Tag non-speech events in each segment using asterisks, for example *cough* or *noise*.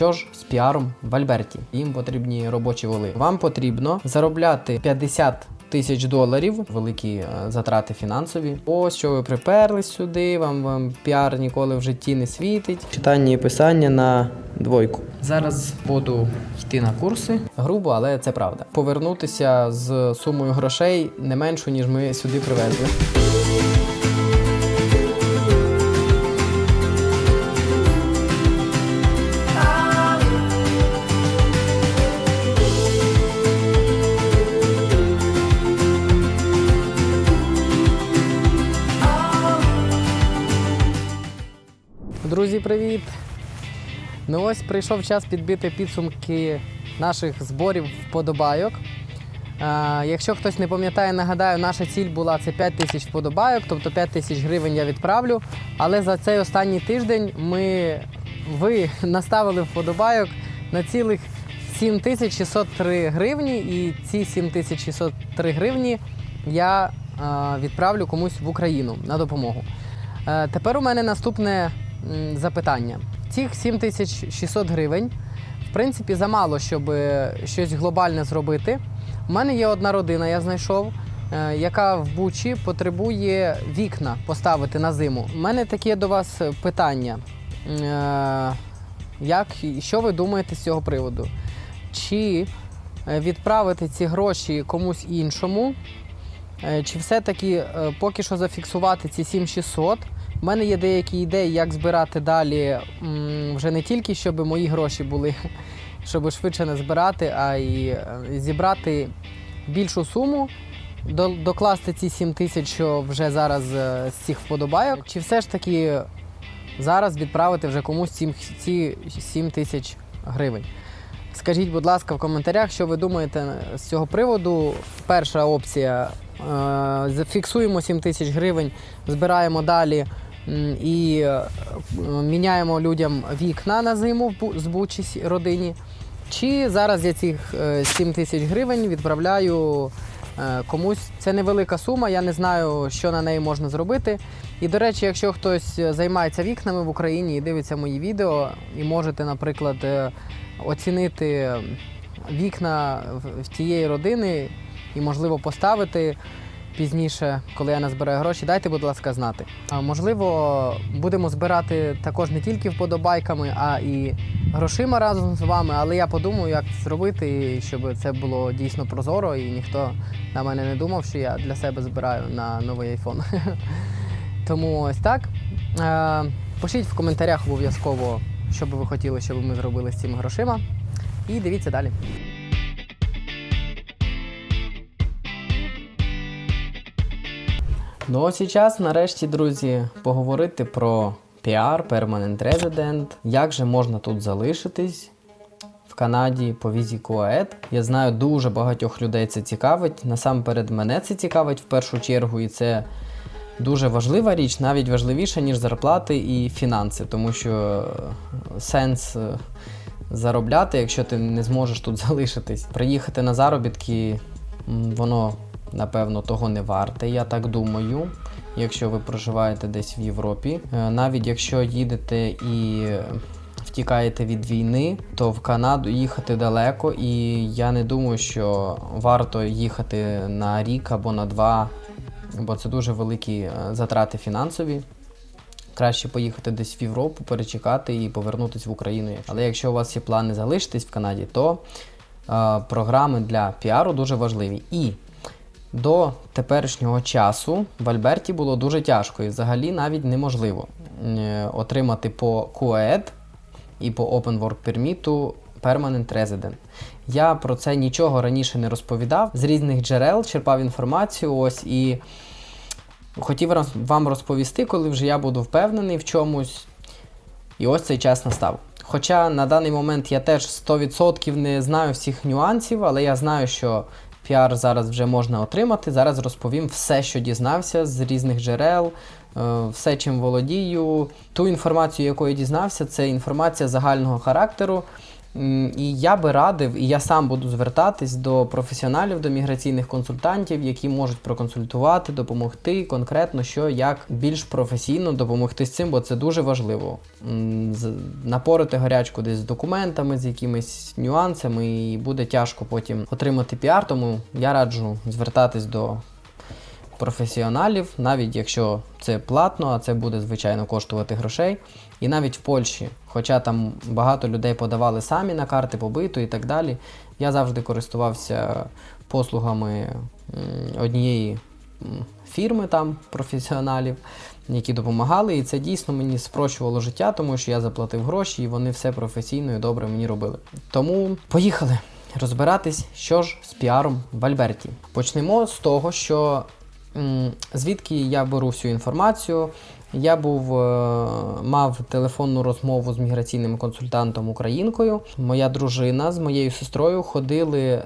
що ж з піаром в Альберті? Їм потрібні робочі воли. Вам потрібно заробляти 50 тисяч доларів, великі е, затрати фінансові. Ось що ви приперлись сюди, вам, вам піар ніколи в житті не світить. Читання і писання на двойку. Зараз буду йти на курси. Грубо, але це правда. Повернутися з сумою грошей не меншу, ніж ми сюди привезли. Друзі, привіт! Ну ось прийшов час підбити підсумки наших зборів вподобайок. Е, якщо хтось не пам'ятає, нагадаю, наша ціль була це 5 тисяч вподобайок, тобто 5 тисяч гривень я відправлю. Але за цей останній тиждень ми, ви *laughs* наставили вподобайок на цілих 7603 гривні, і ці 7603 гривні я е, відправлю комусь в Україну на допомогу. Е, Тепер у мене наступне запитання. Цих 7600 гривень, в принципі, замало, щоб е, щось глобальне зробити. У мене є одна родина, я знайшов, е, яка в Бучі потребує вікна поставити на зиму. У мене таке до вас питання. Е, Як, що ви думаєте з цього приводу? Чи відправити ці гроші комусь іншому? Чи все-таки поки що зафіксувати ці 7600? У мене є деякі ідеї, як збирати далі вже не тільки, щоб мої гроші були, *laughs* щоб швидше не збирати, а й е, зібрати більшу суму, докласти ці 7 тисяч, що вже зараз е, з цих вподобайок, чи все ж таки зараз відправити вже комусь ці, ці 7 тисяч гривень. Скажіть, будь ласка, в коментарях, що ви думаєте з цього приводу. Перша опція е, зафіксуємо 7 тисяч гривень, збираємо далі і е, міняємо людям вікна на зиму в Бучі родині. Чи зараз я цих е, 7 тисяч гривень відправляю е, комусь. Це невелика сума, я не знаю, що на неї можна зробити. І, до речі, якщо хтось е, займається вікнами в Україні і дивиться мої відео, і можете, наприклад, е, оцінити вікна в тієї родини і, можливо, поставити пізніше, коли я назбираю гроші, дайте, будь ласка, знати. А, можливо, будемо збирати також не тільки вподобайками, а і грошима разом з вами. Але я подумаю, як це зробити, щоб це було дійсно прозоро, і ніхто на мене не думав, що я для себе збираю на новий айфон. *laughs* Тому ось так. Пишіть в коментарях обов'язково, що би ви хотіли, щоб ми зробили з цими грошима. І дивіться далі. Ну і час, нарешті, друзі, поговорити про PR, Permanent Resident, як же можна тут залишитись в Канаді по візі КУАЕД. Я знаю, дуже багатьох людей це цікавить. Насамперед, мене це цікавить в першу чергу, і це дуже важлива річ, навіть важливіша, ніж зарплати і фінанси, тому що е, сенс. е, Заробляти, якщо ти не зможеш тут *laughs* залишитись. Приїхати на заробітки, воно напевно того не варте, я так думаю. Якщо ви проживаєте десь в Європі, Е, навіть якщо їдете і втікаєте від війни, то в Канаду їхати далеко, і я не думаю, що варто їхати на рік або на два, бо це дуже великі е, затрати фінансові. Краще поїхати десь в Європу, перечекати і повернутися в Україну. Але якщо у вас є плани залишитись в Канаді, то е, програми для піару дуже важливі. І до теперішнього часу в Альберті було дуже тяжко і взагалі навіть неможливо е, отримати по QED і по Open Work Permit Permanent Resident. Я про це нічого раніше не розповідав. З різних джерел черпав інформацію. Ось і хотів вам розповісти, коли вже я буду впевнений в чомусь. І ось цей час настав. Хоча на даний момент я теж 100% не знаю всіх нюансів, але я знаю, що піар зараз вже можна отримати. Зараз розповім все, що дізнався з різних джерел, е, все, чим володію. Ту інформацію, якою дізнався, це інформація загального характеру. І я би радив, і я сам буду звертатись до професіоналів, до міграційних консультантів, які можуть проконсультувати, допомогти конкретно, що як більш професійно допомогти з цим, бо це дуже важливо. Напорити гарячку десь з документами, з якимись нюансами, і буде тяжко потім отримати піар. Тому я раджу звертатись до професіоналів, навіть якщо це платно, а це буде звичайно коштувати грошей. І навіть в Польщі, хоча там багато людей подавали самі на карти побиту і так далі, я завжди користувався послугами однієї фірми там професіоналів, які допомагали, і це дійсно мені спрощувало життя, тому що я заплатив гроші, і вони все професійно і добре мені робили. Тому поїхали розбиратись, що ж з піаром в Альберті. Почнемо з того, що звідки я беру всю інформацію. Я був е, мав телефонну розмову з міграційним консультантом українкою. Моя дружина з моєю сестрою ходили е,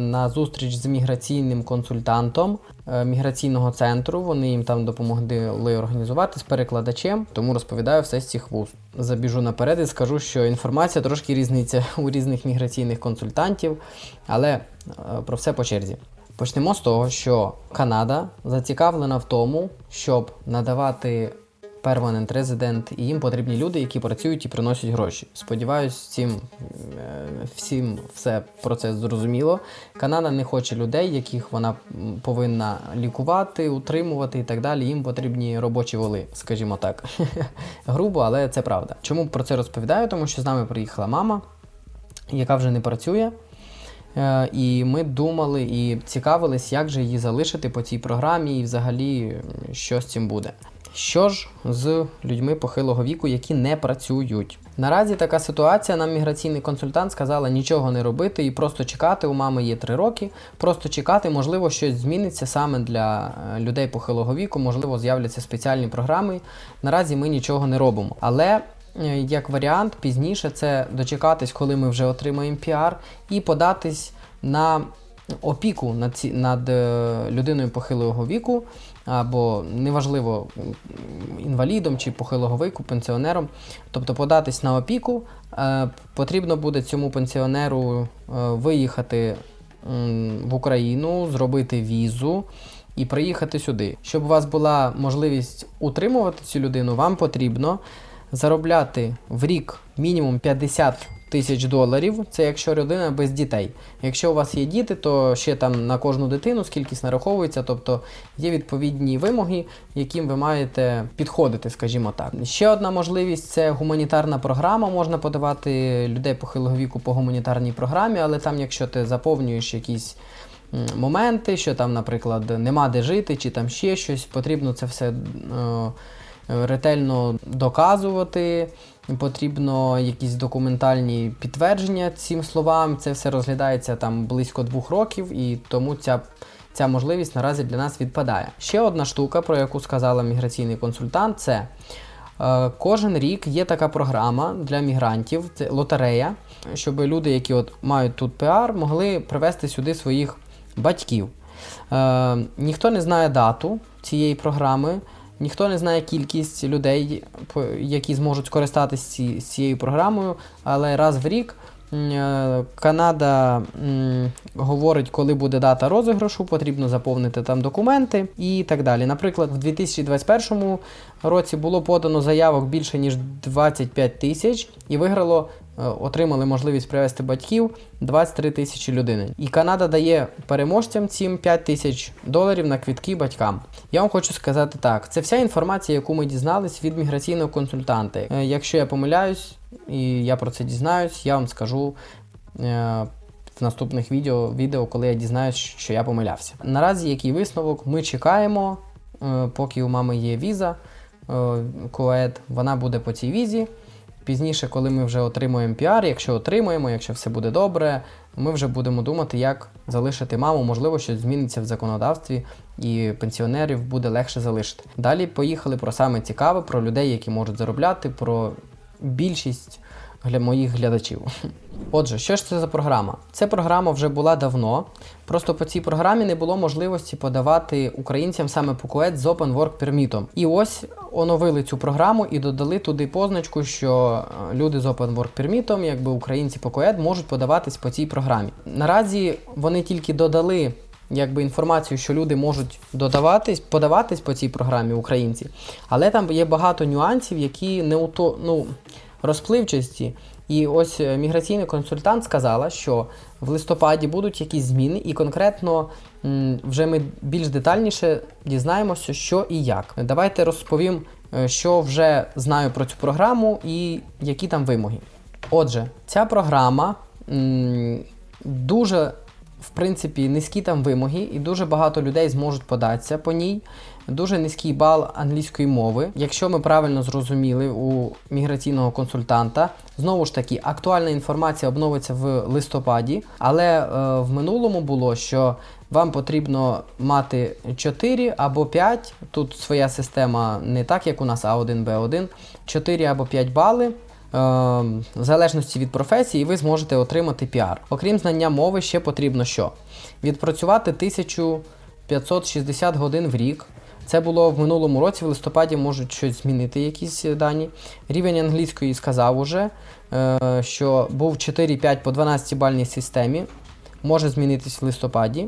на зустріч з міграційним консультантом е, міграційного центру. Вони їм там допомогли організувати з перекладачем, тому розповідаю все з цих вуст. Забіжу наперед і скажу, що інформація трошки різниця *laughs* у різних міграційних консультантів, але про все по черзі. Почнемо з того, що Канада зацікавлена в тому, щоб надавати перманент резидент, і їм потрібні люди, які працюють і приносять гроші. Сподіваюсь, всім, е, всім все про це зрозуміло. Канада не хоче людей, яких вона повинна лікувати, утримувати і так далі. Їм потрібні робочі воли, скажімо так. *laughs* Грубо, але це правда. Чому про це розповідаю? Тому що з нами приїхала мама, яка вже не працює. Е, І ми думали і цікавились, як же її залишити по цій програмі, і взагалі що з цим буде. Що ж з людьми похилого віку, які не працюють? Наразі така ситуація. Нам міграційний консультант сказала нічого не робити і просто чекати. У мами є три роки. Просто чекати, можливо, щось зміниться саме для е, людей похилого віку, можливо, з'являться спеціальні програми. Наразі ми нічого не робимо. Але як варіант, пізніше це дочекатись, коли ми вже отримаємо піар, і податись на опіку над, ці, над е, людиною похилого віку, або неважливо інвалідом чи похилого віку, пенсіонером. Тобто податись на опіку, е, потрібно буде цьому пенсіонеру е, виїхати в Україну, зробити візу. І приїхати сюди. Щоб у вас була можливість утримувати цю людину, вам потрібно заробляти в рік мінімум 50 тисяч доларів. Це якщо людина без дітей. Якщо у вас є діти, то ще там на кожну дитину скількись нараховується, тобто є відповідні вимоги, яким ви маєте підходити, скажімо так. Ще одна можливість це гуманітарна програма. Можна подавати людей похилого віку по гуманітарній програмі, але там, якщо ти заповнюєш якісь моменти, що там, наприклад, нема де жити, чи там ще щось, потрібно це все. е, ретельно доказувати, потрібно якісь документальні підтвердження цим словам. Це все розглядається там близько двох років, і тому ця. Ця можливість наразі для нас відпадає. Ще одна штука, про яку сказала міграційний консультант, це е, кожен рік є така програма для мігрантів, це лотерея, щоб люди, які от мають тут піар, могли привезти сюди своїх батьків. Е, ніхто не знає дату цієї програми. Ніхто не знає кількість людей, які зможуть скористатися цією програмою, але раз в рік Канада м, говорить, коли буде дата розіграшу, потрібно заповнити там документи і так далі. Наприклад, в 2021 році було подано заявок більше ніж 25 тисяч і виграло. е, Отримали можливість привезти батьків 23 тисячі людини. І Канада дає переможцям цим 5 тисяч доларів на квітки батькам. Я вам хочу сказати так: це вся інформація, яку ми дізнались від міграційного консультанта. Е, Якщо я помиляюсь і я про це дізнаюсь, я вам скажу. е, В наступних відео, відео, коли я дізнаюсь, що я помилявся. Наразі який висновок? Ми чекаємо, е, поки у мами є віза, е, коед, вона буде по цій візі. Пізніше, коли ми вже отримуємо піар, якщо отримуємо, якщо все буде добре, ми вже будемо думати, як залишити маму. Можливо, щось зміниться в законодавстві, і пенсіонерів буде легше залишити. Далі поїхали про саме цікаве, про людей, які можуть заробляти, про більшість гля- моїх глядачів. Отже, що ж це за програма? Ця програма вже була давно. Просто по цій програмі не було можливості подавати українцям саме ПКУЕД з Open Work Permit. І ось оновили цю програму і додали туди позначку, що е, люди з Open Work Permit, якби українці ПКУЕД, можуть подаватись по цій програмі. Наразі вони тільки додали якби інформацію, що люди можуть додаватись, подаватись по цій програмі українці, але там є багато нюансів, які не у ну, розпливчасті. І ось е, міграційний консультант сказала, що в листопаді будуть якісь зміни, і конкретно вже ми більш детальніше дізнаємося, що і як. Давайте розповім, е, що вже знаю про цю програму і які там вимоги. Отже, ця програма дуже в принципі, низькі там вимоги, і дуже багато людей зможуть податися по ній. Дуже низький бал англійської мови. Якщо ми правильно зрозуміли у міграційного консультанта, знову ж таки, актуальна інформація обновиться в листопаді, але е, в минулому було, що вам потрібно мати 4 або 5. Тут своя система не так, як у нас А1, Б1, 4 або 5 бали. Е, В залежності від професії, ви зможете отримати піар. Окрім знання мови, ще потрібно що? Відпрацювати 1560 годин в рік. Це було в минулому році, в листопаді можуть щось змінити, якісь дані. Рівень англійської сказав уже, е, що був 4-5 по 12 бальній системі. Може змінитись в листопаді.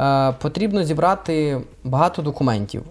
Е, Потрібно зібрати багато документів.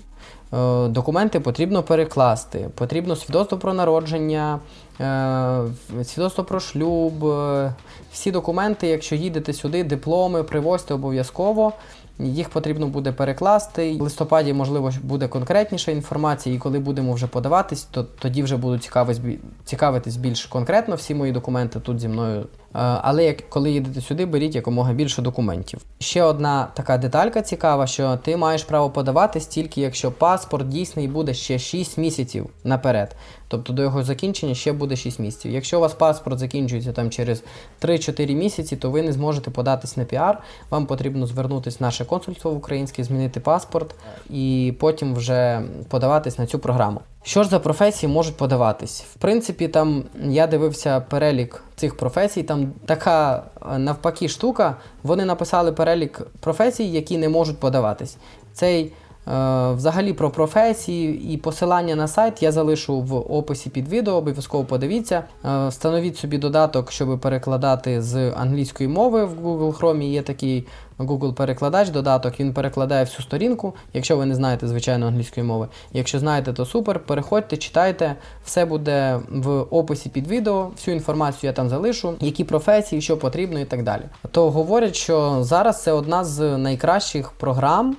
Е, Документи потрібно перекласти. Потрібно свідоцтво про народження, е, свідоцтво про шлюб, е, всі документи, якщо їдете сюди, дипломи привозьте обов'язково. Їх потрібно буде перекласти. В листопаді, можливо, буде конкретніша інформація, і коли будемо вже подаватись, то тоді вже буду цікавитись, цікавитись більш конкретно. Всі мої документи тут зі мною. Е, Але як коли їдете сюди, беріть якомога більше документів. Ще одна така деталька цікава, що ти маєш право подаватись тільки якщо паспорт дійсний буде ще 6 місяців наперед. Тобто до його закінчення ще буде 6 місяців. Якщо у вас паспорт закінчується там через 3-4 місяці, то ви не зможете податись на піар. Вам потрібно звернутися в наше консульство в українське, змінити паспорт і потім вже подаватись на цю програму. Що ж за професії можуть подаватись? В принципі, там я дивився перелік цих професій. Там така е, навпаки штука. Вони написали перелік професій, які не можуть подаватись. Цей взагалі про професії і посилання на сайт я залишу в описі під відео. Обов'язково подивіться. Е, встановіть собі додаток, щоб перекладати з англійської мови в Google Chrome. Є такий Google перекладач додаток, він перекладає всю сторінку, якщо ви не знаєте звичайно англійської мови. Якщо знаєте, то супер. Переходьте, читайте, все буде в описі під відео. Всю інформацію я там залишу, які професії, що потрібно і так далі. То говорять, що зараз це одна з найкращих програм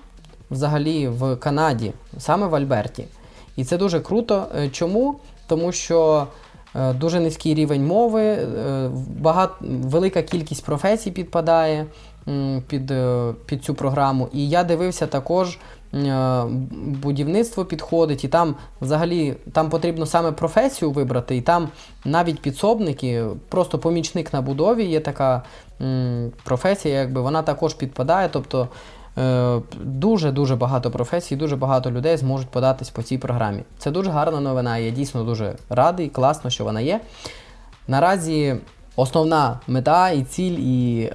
взагалі в Канаді, саме в Альберті. І це дуже круто. Е, Чому? Тому що е, дуже низький рівень мови, е, багат, велика кількість професій підпадає під, під цю програму. І я дивився також. Будівництво підходить, і там взагалі там потрібно саме професію вибрати, і там навіть підсобники, просто помічник на будові є така професія, якби вона також підпадає. Тобто дуже-дуже багато професій, дуже багато людей зможуть податись по цій програмі. Це дуже гарна новина. Я дійсно дуже радий, класно, що вона є. Наразі основна мета і ціль, і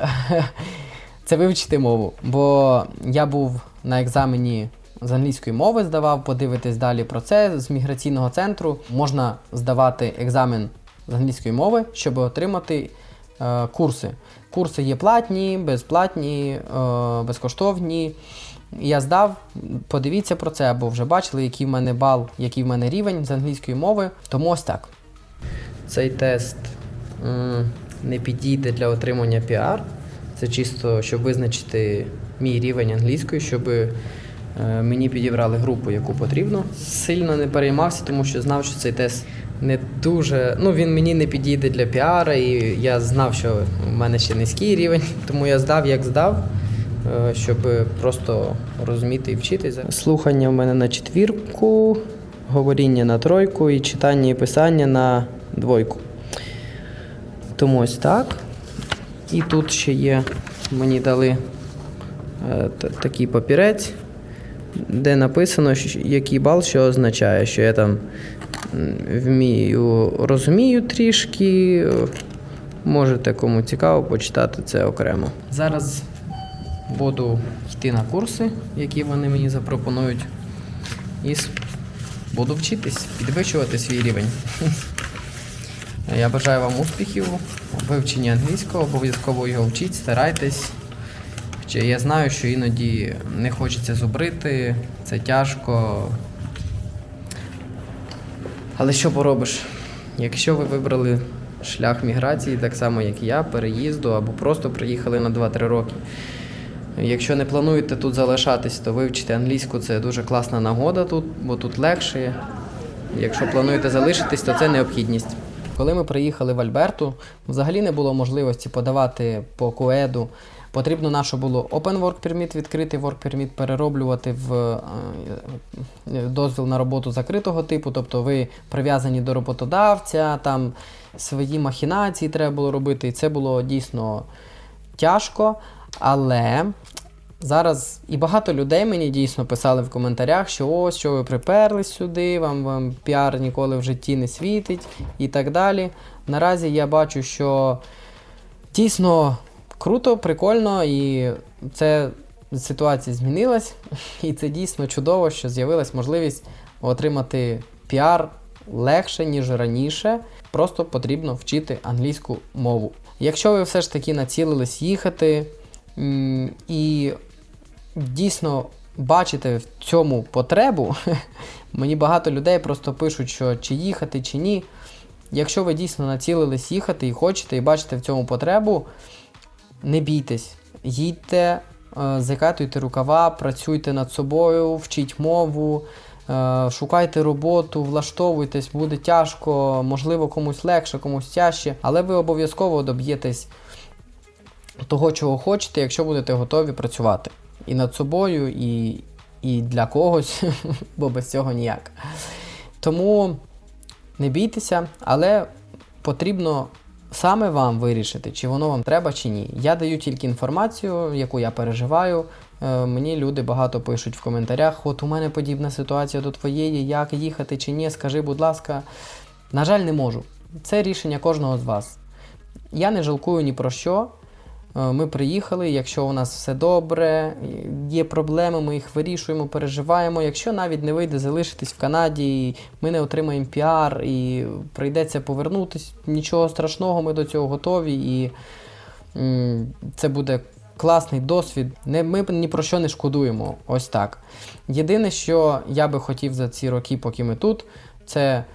*laughs* це вивчити мову. Бо я був на екзамені з англійської мови, здавав, подивитись далі про це з міграційного центру. Можна здавати екзамен з англійської мови, щоб отримати курси. Курси є платні, безплатні, е, безкоштовні. Я здав, подивіться про це, або вже бачили, який в мене бал, який в мене рівень з англійської мови. Тому ось так. Цей тест не підійде для отримання піар. Це чисто, щоб визначити мій рівень англійської, щоб е, мені підібрали групу, яку потрібно. Сильно не переймався, тому що знав, що цей тест не дуже. Ну, він мені не підійде для піара, і я знав, що в мене ще низький рівень, *laughs* тому я здав, як здав, е, щоб просто розуміти і вчитися. Слухання в мене на четвірку, говоріння на тройку і читання і писання на двойку. Тому ось так. І тут ще є, мені дали е, такий папірець, де написано, який бал що означає, що я там вмію, розумію трішки. Можете, кому цікаво, почитати це окремо. Зараз буду йти на курси, які вони мені запропонують, і буду вчитись, підвищувати свій рівень. Я бажаю вам успіхів у вивченні англійського, обов'язково його вчіть, старайтесь. Я знаю, що іноді не хочеться зубрити, це тяжко. Але що поробиш? Якщо ви вибрали шлях міграції, так само як я, переїзду або просто приїхали на 2-3 роки. Якщо не плануєте тут залишатись, то вивчити англійську це дуже класна нагода тут, бо тут легше. Якщо плануєте залишитись, то це необхідність. Коли ми приїхали в Альберту, взагалі не було можливості подавати по КУЕДу. Потрібно наше було Open Work Permit, відкритий Work Permit перероблювати в е, е, дозвіл на роботу закритого типу, тобто ви прив'язані до роботодавця, там свої махінації треба було робити, і це було дійсно тяжко. Але зараз і багато людей мені дійсно писали в коментарях, що ось що ви приперлись сюди, вам, вам піар ніколи в житті не світить і так далі. Наразі я бачу, що дійсно круто, прикольно, і це ситуація змінилась. *laughs* І це дійсно чудово, що з'явилась можливість отримати піар легше, ніж раніше. Просто потрібно вчити англійську мову. Якщо ви все ж таки націлились їхати і дійсно бачите в цьому потребу, *laughs* мені багато людей просто пишуть, що чи їхати, чи ні. Якщо ви дійсно націлились їхати і хочете, і бачите в цьому потребу, не бійтесь, їдьте, е, закатуйте рукава, працюйте над собою, вчіть мову, е, шукайте роботу, влаштовуйтесь, буде тяжко, можливо, комусь легше, комусь тяжче, але ви обов'язково доб'єтесь того, чого хочете, якщо будете готові працювати. І над собою, і, і для когось, *laughs* бо без цього ніяк. Тому не бійтеся, але потрібно саме вам вирішити, чи воно вам треба, чи ні. Я даю тільки інформацію, яку я переживаю. Е, Мені люди багато пишуть в коментарях: от у мене подібна ситуація до твоєї, як їхати чи ні, скажи, будь ласка. На жаль, не можу. Це рішення кожного з вас. Я не жалкую ні про що. Е, Ми приїхали, якщо у нас все добре, є проблеми, ми їх вирішуємо, переживаємо. Якщо навіть не вийде залишитись в Канаді, ми не отримаємо піар і прийдеться повернутись, нічого страшного, ми до цього готові. І це буде класний досвід. Ми ні про що не шкодуємо. Ось так. Єдине, що я би хотів за ці роки, поки ми тут, це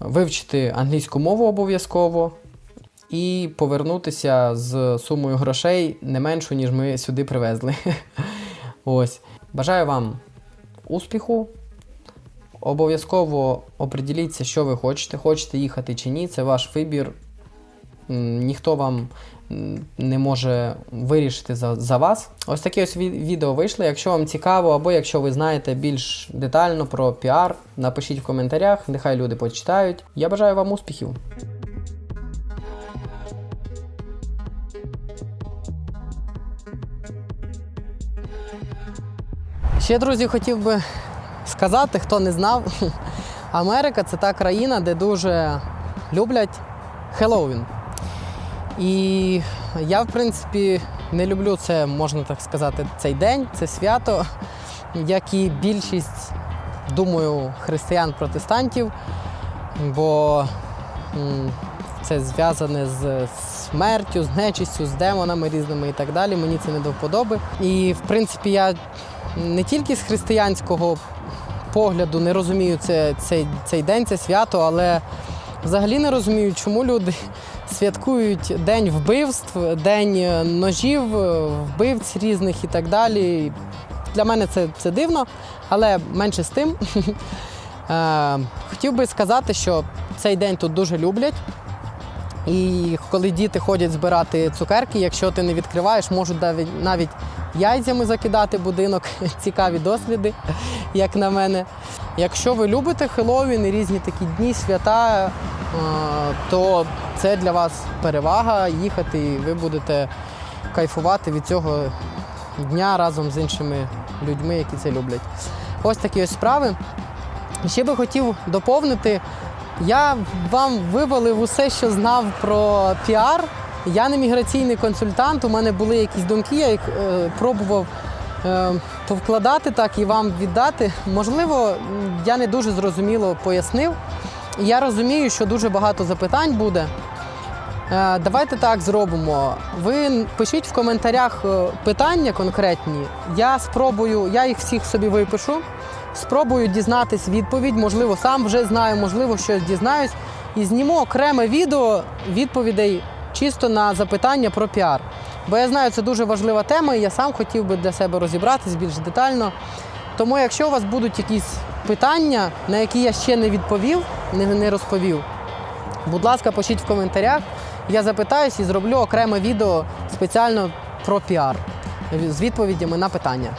вивчити англійську мову обов'язково і повернутися з сумою грошей не меншу, ніж ми сюди привезли. *laughs* Ось. Бажаю вам успіху. Обов'язково оприділіться, що ви хочете. Хочете їхати чи ні, це ваш вибір. Ніхто вам не може вирішити за, за вас. Ось таке ось відео вийшло. Якщо вам цікаво, або якщо ви знаєте більш детально про піар, напишіть в коментарях, нехай люди почитають. Я бажаю вам успіхів! Ще, друзі, хотів би сказати, хто не знав, *laughs* Америка це та країна, де дуже люблять Хеллоуін. І я, в принципі, не люблю це, можна так сказати, цей день, це свято, як і більшість, думаю, християн-протестантів, бо це зв'язане з смертю, з нечистю, з демонами різними і так далі. Мені це не до вподоби. І, в принципі, я не тільки з християнського погляду не розумію це, цей, цей день, це свято, але взагалі не розумію, чому люди *laughs* святкують день вбивств, день е, ножів, е, вбивць різних і так далі. Для мене це, це дивно, але менше з тим. *laughs* Е, Хотів би сказати, що цей день тут дуже люблять. І коли діти ходять збирати цукерки, якщо ти не відкриваєш, можуть навіть, навіть яйцями закидати будинок. *laughs* Цікаві досліди, як на мене. Якщо ви любите Хеллоуін і різні такі дні, свята, то це для вас перевага їхати, і ви будете кайфувати від цього дня разом з іншими людьми, які це люблять. Ось такі ось справи. Ще би хотів доповнити. Я вам вивалив усе, що знав про піар. Я не міграційний консультант, у мене були якісь думки, я їх е, пробував е, повкладати так і вам віддати. Можливо, я не дуже зрозуміло пояснив. Я розумію, що дуже багато запитань буде. Е, Давайте так зробимо. Ви пишіть в коментарях е, питання конкретні. Я спробую, я їх всіх собі випишу. Спробую дізнатись відповідь. Можливо, сам вже знаю, можливо, щось дізнаюсь. І зніму окреме відео відповідей чисто на запитання про піар. Бо я знаю, це дуже важлива тема, і я сам хотів би для себе розібратись більш детально. Тому, якщо у вас будуть якісь питання, на які я ще не відповів, не, розповів, Будь ласка, пишіть в коментарях. Я запитаюсь і зроблю окреме відео спеціально про піар з відповідями на питання.